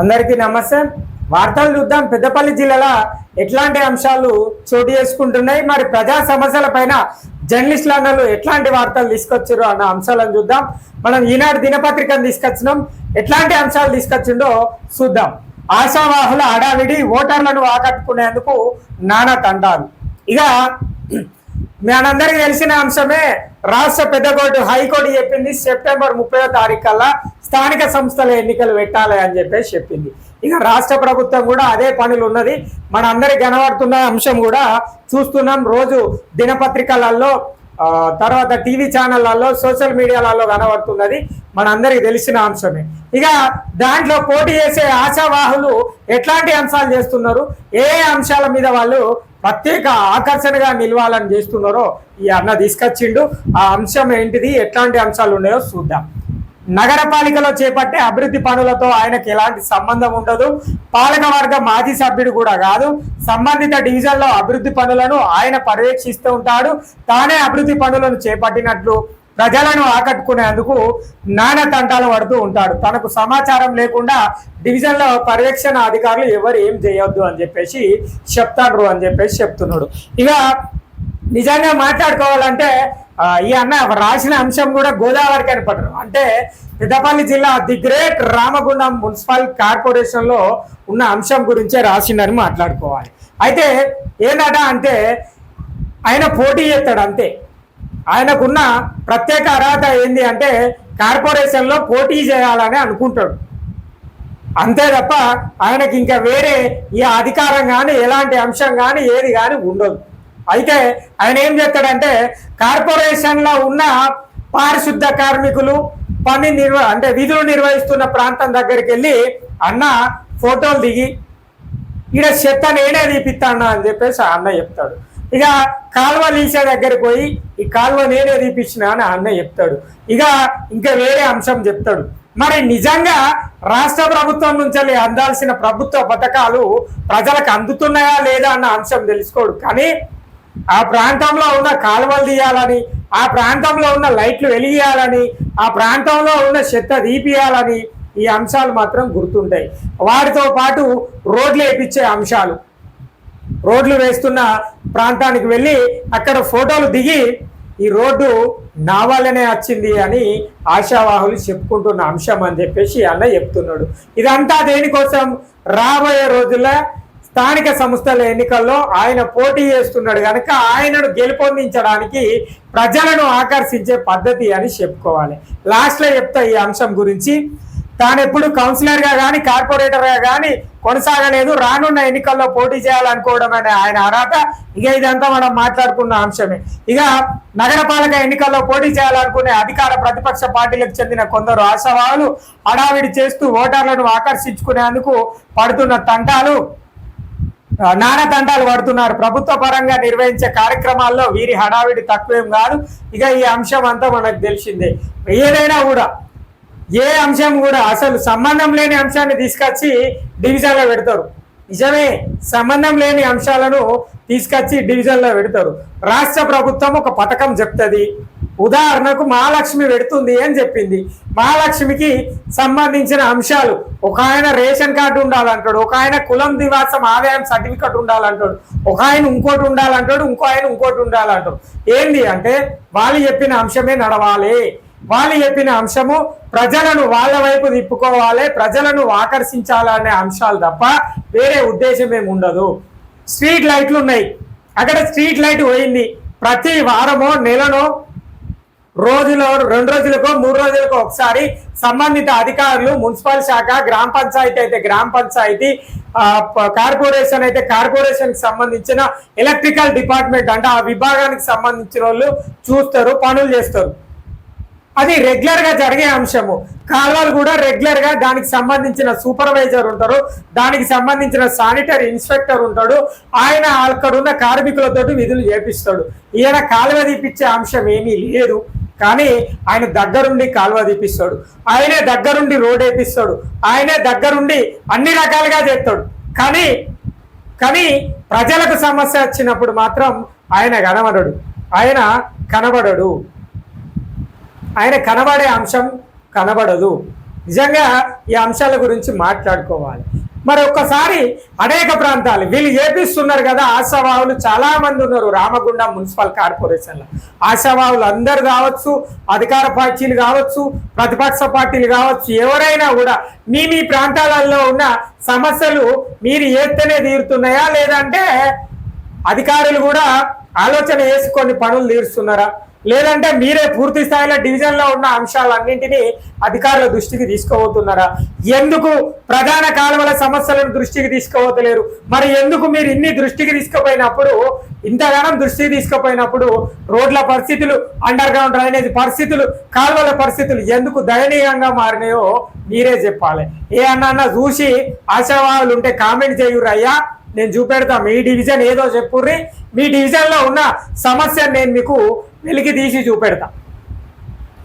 అందరికీ నమస్తే. వార్తలు చూద్దాం. పెద్దపల్లి జిల్లాలో ఎట్లాంటి అంశాలు చోటు చేసుకుంటున్నాయి? మరి ప్రజా సమస్యల పైన జర్నలిస్టులు అన్నలు ఎట్లాంటి వార్తలు తీసుకొచ్చారు అన్న అంశాలను చూద్దాం. మనం ఈనాడు దినపత్రికను తీసుకొచ్చినాం. ఎట్లాంటి అంశాలు తీసుకొచ్చిండో చూద్దాం. ఆశావాహుల హడావిడి ఓటర్లను ఆకట్టుకునేందుకు నానా తండాలు. ఇక మనందరికీ తెలిసిన అంశమే రాష్ట్ర పెద్ద కోర్టు హైకోర్టు చెప్పింది సెప్టెంబర్ ముప్పై తారీఖు కల్లా స్థానిక సంస్థల ఎన్నికలు పెట్టాలి అని చెప్పేసి చెప్పింది. ఇక రాష్ట్ర ప్రభుత్వం కూడా అదే పనులు ఉన్నది. మన అందరి కనబడుతున్న అంశం కూడా చూస్తున్నాం. రోజు దినపత్రికలలో తర్వాత టీవీ ఛానళ్ళలో సోషల్ మీడియాలలో కనబడుతున్నది. మనందరికి తెలిసిన అంశమే. ఇక దాంట్లో పోటీ చేసే ఆశావాహులు ఎట్లాంటి అంశాలు చేస్తున్నారు? ఏ ఏ అంశాల మీద వాళ్ళు ప్రత్యేక ఆకర్షణగా నిలవాలని చేస్తున్నారో ఈ అన్న తీసుకొచ్చిండు. ఆ అంశం ఏంటిది? ఎట్లాంటి అంశాలు ఉన్నాయో చూద్దాం. నగరపాలికలో చేపట్టే అభివృద్ధి పనులతో ఆయనకి ఎలాంటి సంబంధం ఉండదు. పాలక వర్గ మాజీ సభ్యుడు కూడా కాదు. సంబంధిత డివిజన్లో అభివృద్ధి పనులను ఆయన పర్యవేక్షిస్తూ ఉంటాడు. తానే అభివృద్ధి పనులను చేపట్టినట్లు ప్రజలను ఆకట్టుకునేందుకు నానా తంటాలు పడుతూ ఉంటాడు. తనకు సమాచారం లేకుండా డివిజన్లో పర్యవేక్షణ అధికారులు ఎవరు ఏం చేయొద్దు అని చెప్పేసి చెప్తాడు అని చెప్పేసి చెప్తున్నాడు. ఇక నిజంగా మాట్లాడుకోవాలంటే ఈ అన్న రాసిన అంశం కూడా గోదావరి కనపడరు అంటే పెద్దపల్లి జిల్లా ది గ్రేట్ రామగుండం మున్సిపల్ కార్పొరేషన్లో ఉన్న అంశం గురించే రాసిండని మాట్లాడుకోవాలి. అయితే ఏంటట అంటే ఆయన పోటీ చేస్తాడు అంతే. ఆయనకున్న ప్రత్యేక అర్హత ఏంది అంటే కార్పొరేషన్లో పోటీ చేయాలని అనుకుంటాడు. అంతే తప్ప ఆయనకి ఇంకా వేరే ఈ అధికారం కానీ ఎలాంటి అంశం కానీ ఏది కానీ ఉండదు. అయితే ఆయన ఏం చేస్తాడంటే కార్పొరేషన్లో ఉన్న పారిశుద్ధ కార్మికులు పని నిర్వ అంటే విధులు నిర్వహిస్తున్న ప్రాంతం దగ్గరికి వెళ్ళి అన్న ఫోటోలు దిగి ఈడ చెత్త నేనే తీపిస్తాను అని చెప్పేసి ఆ అన్న చెప్తాడు. ఇక కాలువ లీసే దగ్గరికి పోయి ఈ కాలువ నేనే తీపిచ్చిన అని అన్న చెప్తాడు. ఇక ఇంకా వేరే అంశం చెప్తాడు. మరి నిజంగా రాష్ట్ర ప్రభుత్వం నుంచి అందాల్సిన ప్రభుత్వ పథకాలు ప్రజలకు అందుతున్నాయా లేదా అన్న అంశం తెలుసుకోడు. కానీ ఆ ప్రాంతంలో ఉన్న కాలువలు తీయాలని ఆ ప్రాంతంలో ఉన్న లైట్లు వెలిగియాలని ఆ ప్రాంతంలో ఉన్న చెత్త తీపియాలని ఈ అంశాలు మాత్రం గుర్తుంటాయి. వాటితో పాటు రోడ్లు వేపించే అంశాలు. రోడ్లు వేస్తున్న ప్రాంతానికి వెళ్ళి అక్కడ ఫోటోలు దిగి ఈ రోడ్డు నా వల్లనే వచ్చింది అని ఆశావాహులు చెప్పుకుంటున్న అంశం అని చెప్పేసి అన్న చెప్తున్నాడు. ఇదంతా దేనికోసం? రాబోయే రోజుల్లో స్థానిక సంస్థల ఎన్నికల్లో ఆయన పోటీ చేస్తున్నాడు కనుక ఆయనను గెలుపొందించడానికి ప్రజలను ఆకర్షించే పద్ధతి అని చెప్పుకోవాలి. లాస్ట్లో చెప్తా ఈ అంశం గురించి. తాను ఎప్పుడు కౌన్సిలర్గా కానీ కార్పొరేటర్గా కానీ కొనసాగలేదు. రానున్న ఎన్నికల్లో పోటీ చేయాలనుకోవడం అనే ఆయన అర్హత. ఇక ఇదంతా మనం మాట్లాడుకున్న అంశమే. ఇక నగరపాలక ఎన్నికల్లో పోటీ చేయాలనుకునే అధికార ప్రతిపక్ష పార్టీలకు చెందిన కొందరు ఆశావాహులు హడావిడి చేస్తూ ఓటర్లను ఆకర్షించుకునేందుకు పడుతున్న తంటాలు. ఆ, పడుతున్నారు ప్రభుత్వ పరంగా నిర్వహించే కార్యక్రమాల్లో వీరి హడావిడి తక్కువేం కాదు. ఇక ఈ అంశం అంతా మనకు తెలిసిందే. ఏదైనా కూడా ఏ అంశం కూడా అసలు సంబంధం లేని అంశాన్ని తీసుకొచ్చి డివిజన్లో పెడతారు. నిజమే సంబంధం లేని అంశాలను తీసుకొచ్చి డివిజన్లో పెడతారు. రాష్ట్ర ప్రభుత్వం ఒక పథకం చెప్తుంది. ఉదాహరణకు మహాలక్ష్మి పెడుతుంది అని చెప్పింది. మహాలక్ష్మికి సంబంధించిన అంశాలు. ఒక ఆయన రేషన్ కార్డు ఉండాలంటాడు ఒక ఆయన కులం నివాసం ఆదాయం సర్టిఫికెట్ ఉండాలంటాడు ఒక ఆయన ఇంకోటి ఉండాలంటాడు ఇంకో ఆయన ఇంకోటి ఉండాలంటాడు. ఏంది అంటే వాళ్ళు చెప్పిన అంశమే నడవాలి. వాళ్ళు చెప్పిన అంశము ప్రజలను వాళ్ళ వైపు తిప్పుకోవాలి ప్రజలను ఆకర్షించాలనే అంశాలు తప్ప వేరే ఉద్దేశం ఏమి ఉండదు. స్ట్రీట్ లైట్లు ఉన్నాయి. అక్కడ స్ట్రీట్ లైట్ పోయింది. ప్రతి వారమో నెలనో రోజులో రెండు రోజులకో మూడు రోజులకో ఒకసారి సంబంధిత అధికారులు మున్సిపల్ శాఖ గ్రామ పంచాయతీ అయితే గ్రామ పంచాయతీ కార్పొరేషన్ అయితే కార్పొరేషన్ సంబంధించిన ఎలక్ట్రికల్ డిపార్ట్మెంట్ అంటే ఆ విభాగానికి సంబంధించిన వాళ్ళు చూస్తారు పనులు చేస్తారు. అది రెగ్యులర్గా జరిగే అంశము. కాలువలు కూడా రెగ్యులర్గా దానికి సంబంధించిన సూపర్వైజర్ ఉంటారు దానికి సంబంధించిన శానిటరీ ఇన్స్పెక్టర్ ఉంటాడు ఆయన అక్కడ ఉన్న కార్మికులతోటి విధులు చేపిస్తాడు. ఈయన కాలువ తీపిచ్చే అంశం ఏమీ లేదు. కానీ ఆయన దగ్గరుండి కాలువ తీపిస్తాడు. ఆయనే దగ్గరుండి రోడ్ వేపిస్తాడు. ఆయనే దగ్గరుండి అన్ని రకాలుగా చేస్తాడు. కానీ కానీ ప్రజలకు సమస్య వచ్చినప్పుడు మాత్రం ఆయన కనబడడు. ఆయన కనబడడు. ఆయన కనబడే అంశం కనబడదు. నిజంగా ఈ అంశాల గురించి మాట్లాడుకోవాలి. మరి ఒక్కసారి అనేక ప్రాంతాలు వీళ్ళు ఏపిస్తున్నారు కదా ఆశావాహులు చాలా మంది ఉన్నారు రామగుండ మున్సిపల్ కార్పొరేషన్లో. ఆశావాహులు అందరు కావచ్చు అధికార పార్టీలు కావచ్చు ప్రతిపక్ష పార్టీలు కావచ్చు ఎవరైనా కూడా మీ మీ ప్రాంతాలలో ఉన్న సమస్యలు మీరు ఏత్తేనే తీరుతున్నాయా? లేదంటే అధికారులు కూడా ఆలోచన చేసుకొని పనులు తీరుస్తున్నారా? లేదంటే మీరే పూర్తి స్థాయిలో డివిజన్లో ఉన్న అంశాలన్నింటినీ అధికారుల దృష్టికి తీసుకుపోతున్నారా ఎందుకు ప్రధాన కాలువల సమస్యలను దృష్టికి తీసుకోబోతలేరు? మరి ఎందుకు మీరు ఇన్ని దృష్టికి తీసుకుపోయినప్పుడు ఇంతగానం దృష్టికి తీసుకుపోయినప్పుడు రోడ్ల పరిస్థితులు అండర్ గ్రౌండ్ డ్రైనేజ్ పరిస్థితులు కాలువల పరిస్థితులు ఎందుకు దయనీయంగా మారినాయో మీరే చెప్పాలి. ఏ అన్న చూసి ఆశావాహులు ఉంటే కామెంట్ చేయురు అయ్యా. నేను చూపెడతా మీ డివిజన్ ఏదో చెప్పుర్రి. మీ డివిజన్లో ఉన్న సమస్య నేను మీకు వెలికి తీసి చూపెడతా.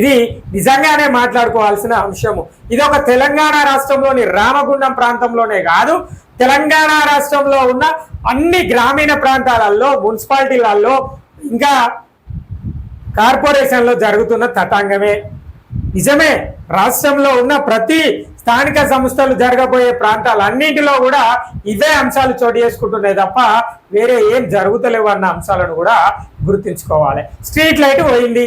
ఇది నిజంగానే మాట్లాడుకోవాల్సిన అంశము. ఇది ఒక తెలంగాణ రాష్ట్రంలోని రామగుండం ప్రాంతంలోనే కాదు తెలంగాణ రాష్ట్రంలో ఉన్న అన్ని గ్రామీణ ప్రాంతాలలో మున్సిపాలిటీలలో ఇంకా కార్పొరేషన్లో జరుగుతున్న తతంగమే. నిజమే రాష్ట్రంలో ఉన్న ప్రతి స్థానిక సంస్థలు జరగబోయే ప్రాంతాలన్నింటిలో కూడా ఇవే అంశాలు చోటు చేసుకుంటున్నాయి తప్ప వేరే ఏం జరుగుతలేవు అన్న అంశాలను కూడా గుర్తుంచుకోవాలి. స్ట్రీట్ లైట్ పోయింది.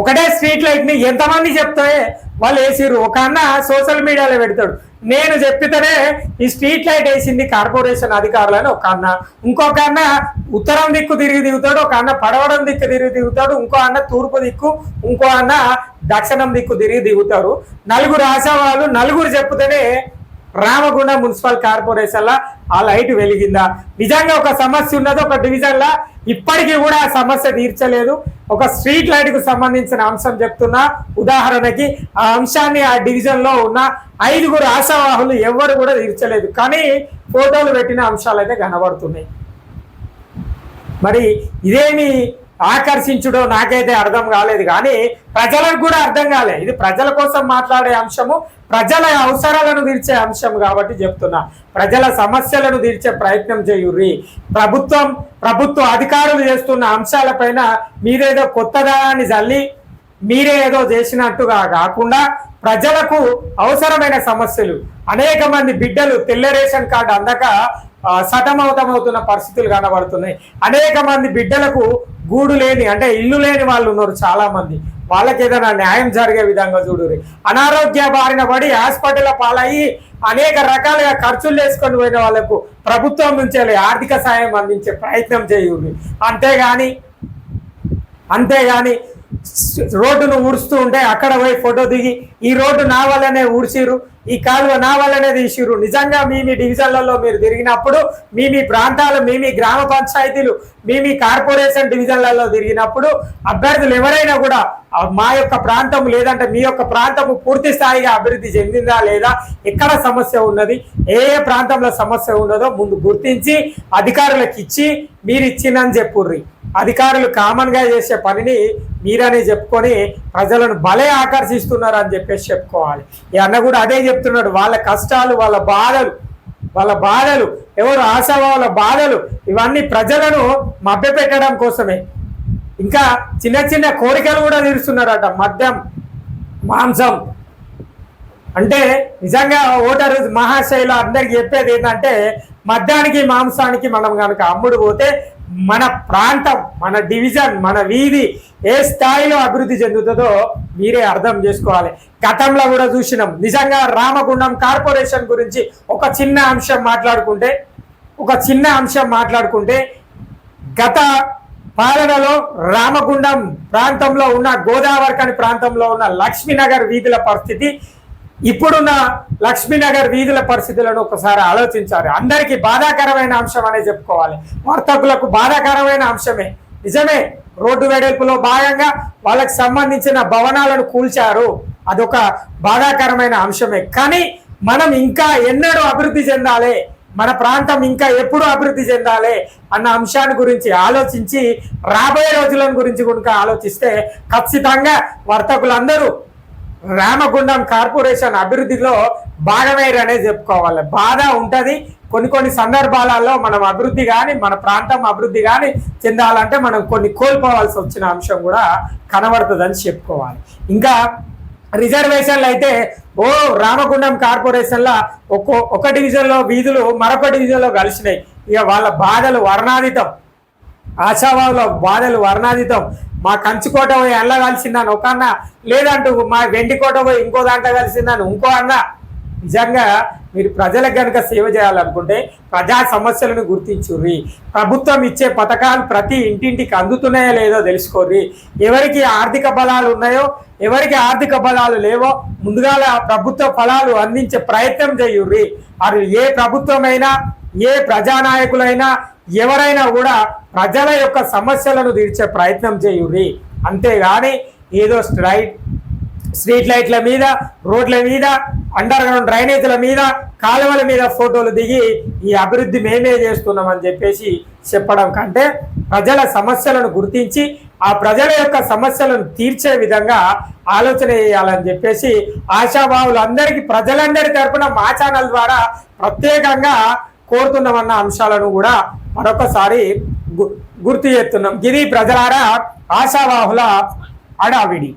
ఒకటే స్ట్రీట్ లైట్ని ఎంతమంది చెప్తే వాళ్ళు వేసిర్రు. ఒక అన్న సోషల్ మీడియాలో పెడతాడు. నేను చెప్పితేనే ఈ స్ట్రీట్ లైట్ వేసింది కార్పొరేషన్ అధికారులని ఒక అన్న. ఇంకొక అన్న ఉత్తరం దిక్కు తిరిగి దిగుతాడు ఒక అన్న పడవడం దిక్కు తిరిగి దిగుతాడు ఇంకో అన్న తూర్పు దిక్కు ఇంకో అన్న దక్షిణం దిక్కు తిరిగి దిగుతారు నలుగురు ఆశావాళ్ళు నలుగురు చెప్తేనే రామగుండ మున్సిపల్ కార్పొరేషన్ లా ఆ లైట్ వెలిగిందా? నిజంగా ఒక సమస్య ఉన్నది ఒక డివిజన్ లా ఇప్పటికీ కూడా ఆ సమస్య తీర్చలేదు. ఒక స్ట్రీట్ లైట్కు సంబంధించిన అంశం చెప్తున్నా. ఉదాహరణకి ఆ అంశాన్ని ఆ డివిజన్లో ఉన్న ఐదుగురు ఆశావాహులు ఎవరు కూడా తీర్చలేదు. కానీ ఫోటోలు పెట్టిన అంశాలు అయితే కనబడుతున్నాయి. మరి ఇదేమి ఆకర్షించుడో నాకైతే అర్థం కాలేదు కానీ ప్రజలకు కూడా అర్థం కాలే. ఇది ప్రజల కోసం మాట్లాడే అంశము ప్రజల అవసరాలను తీర్చే అంశం కాబట్టి చెప్తున్నా. ప్రజల సమస్యలను తీర్చే ప్రయత్నం చేయుర్రి. ప్రభుత్వం ప్రభుత్వ అధికారులు చేస్తున్న అంశాలపైన మీరేదో కొత్తదాన్ని జల్లి మీరే ఏదో చేసినట్టుగా కాకుండా ప్రజలకు అవసరమైన సమస్యలు అనేక మంది బిడ్డలు తెల్ల రేషన్ కార్డు అందక ఆ, సతమతమవుతున్న పరిస్థితులు కనబడుతున్నాయి. అనేక మంది బిడ్డలకు గూడు లేని అంటే ఇల్లు లేని వాళ్ళు ఉన్నారు చాలా మంది వాళ్ళకి ఏదైనా న్యాయం జరిగే విధంగా చూడురి అనారోగ్య బారిన పడి హాస్పిటల్ పాలయ్యి అనేక రకాలుగా ఖర్చులు చేసుకొని పోయిన వాళ్ళకు ప్రభుత్వం నుంచి ఆర్థిక సాయం అందించే ప్రయత్నం చేయుడి అంతేగాని అంతేగాని రోడ్డును ఊడుస్తూ ఉంటే అక్కడ పోయి ఫోటో దిగి ఈ రోడ్డు నా వల్లనే ఊడ్చిరు ఈ కాలువ నా వల్లనే తీసిర్రు. నిజంగా మీ మీ డివిజన్లలో మీరు తిరిగినప్పుడు మీ మీ ప్రాంతాలు మీ మీ గ్రామ పంచాయతీలు మీ మీ కార్పొరేషన్ డివిజన్లలో తిరిగినప్పుడు అభ్యర్థులు ఎవరైనా కూడా మా యొక్క ప్రాంతం లేదంటే మీ యొక్క ప్రాంతము పూర్తి స్థాయిగా అభివృద్ధి చెందిందా లేదా ఎక్కడ సమస్య ఉన్నది ఏ ఏ ప్రాంతంలో సమస్య ఉన్నదో ముందు గుర్తించి అధికారులకు ఇచ్చి మీరు ఇచ్చిందని చెప్పుర్రి. అధికారులు కామన్గా చేసే పనిని మీరనే చెప్పుకొని ప్రజలను భలే ఆకర్షిస్తున్నారు అని చెప్పేసి చెప్పుకోవాలి. ఈ అన్న కూడా అదే చెప్తున్నాడు వాళ్ళ కష్టాలు వాళ్ళ బాధలు వాళ్ళ బాధలు ఎవరు ఆశావాళ్ళ బాధలు ఇవన్నీ ప్రజలను మభ్యపెట్టడం కోసమే. ఇంకా చిన్న చిన్న కోరికలు కూడా తీరుస్తున్నారట మద్యం మాంసం. అంటే నిజంగా ఓటరు మహాశైలు అందరికి చెప్పేది ఏంటంటే మద్యానికి మాంసానికి మనం కనుక అమ్ముడు పోతే మన ప్రాంతం మన డివిజన్ మన వీధి ఏ స్థాయిలో అభివృద్ధి చెందుతుందో మీరే అర్థం చేసుకోవాలి. గతంలో కూడా చూసినాం. నిజంగా రామగుండం కార్పొరేషన్ గురించి ఒక చిన్న అంశం మాట్లాడుకుంటే ఒక చిన్న అంశం మాట్లాడుకుంటే గత పాలనలో రామగుండం ప్రాంతంలో ఉన్న గోదావరికని ప్రాంతంలో ఉన్న లక్ష్మీనగర్ వీధుల పరిస్థితి ఇప్పుడున్న లక్ష్మీనగర్ వీధుల పరిస్థితులను ఒకసారి ఆలోచించాలి. అందరికీ బాధాకరమైన అంశం అనే చెప్పుకోవాలి. వర్తకులకు బాధాకరమైన అంశమే. నిజమే రోడ్డు వెడల్పులో భాగంగా వాళ్ళకి సంబంధించిన భవనాలను కూల్చారు. అదొక బాధాకరమైన అంశమే. కానీ మనం ఇంకా ఎన్నడూ అభివృద్ధి చెందాలి. మన ప్రాంతం ఇంకా ఎప్పుడు అభివృద్ధి చెందాలి అన్న అంశాన్ని గురించి ఆలోచించి రాబోయే రోజుల గురించి కనుక ఆలోచిస్తే ఖచ్చితంగా వర్తకులందరూ రామగుండం కార్పొరేషన్ అభివృద్ధిలో భాగమయ్యారనే చెప్పుకోవాలి. బాధ ఉంటుంది. కొన్ని కొన్ని సందర్భాలలో మనం అభివృద్ధి కానీ మన ప్రాంతం అభివృద్ధి కానీ చెందాలంటే మనం కొన్ని కోల్పోవాల్సి వచ్చిన అంశం కూడా కనబడుతుందని చెప్పుకోవాలి. ఇంకా రిజర్వేషన్లు అయితే ఓ రామగుండం కార్పొరేషన్లో ఒక్కో ఒక డివిజన్లో వీధులు మరొక డివిజన్లో కలిసినాయి. ఇక వాళ్ళ బాధలు వర్ణాతీతం. ఆశావాదుల బాధలు వర్ణాతీతం. మా కంచుకోట పోయి అల్ల కలిసిందని ఒక అన్న లేదంటూ మా వెండికోట పోయి ఇంకో దాంట్లో కలిసిందని ఇంకో అన్న. నిజంగా మీరు ప్రజలకు కనుక సేవ చేయాలనుకుంటే ప్రజా సమస్యలను గుర్తించుర్రి. ప్రభుత్వం ఇచ్చే పథకాలు ప్రతి ఇంటింటికి అందుతున్నాయో లేదో తెలుసుకోర్రి. ఎవరికి ఆర్థిక బలాలు ఉన్నాయో ఎవరికి ఆర్థిక బలాలు లేవో ముందుగా ప్రభుత్వ ఫలాలు అందించే ప్రయత్నం చేయుర్రి. అది ఏ ప్రభుత్వమైనా ఏ ప్రజానాయకులైనా ఎవరైనా కూడా ప్రజల యొక్క సమస్యలను తీర్చే ప్రయత్నం చేయుర్రి. అంతేగాని ఏదో స్ట్రైట్ స్ట్రీట్ లైట్ల మీద రోడ్ల మీద అండర్ గ్రౌండ్ డ్రైనేజీల మీద కాలువల మీద ఫోటోలు దిగి ఈ అభివృద్ధి మేమే చేస్తున్నామని చెప్పేసి చెప్పడం కంటే ప్రజల సమస్యలను గుర్తించి ఆ ప్రజల యొక్క సమస్యలను తీర్చే విధంగా ఆలోచన చేయాలని చెప్పేసి ఆశాభావులందరికీ ప్రజలందరి తరపున మా ఛానల్ ద్వారా ప్రత్యేకంగా కోరుతున్నామన్న అంశాలను కూడా మరొకసారి గు- గుర్తు చేస్తున్నాం. గిరి ప్రజలారా ఆశావాహుల అడావిడి.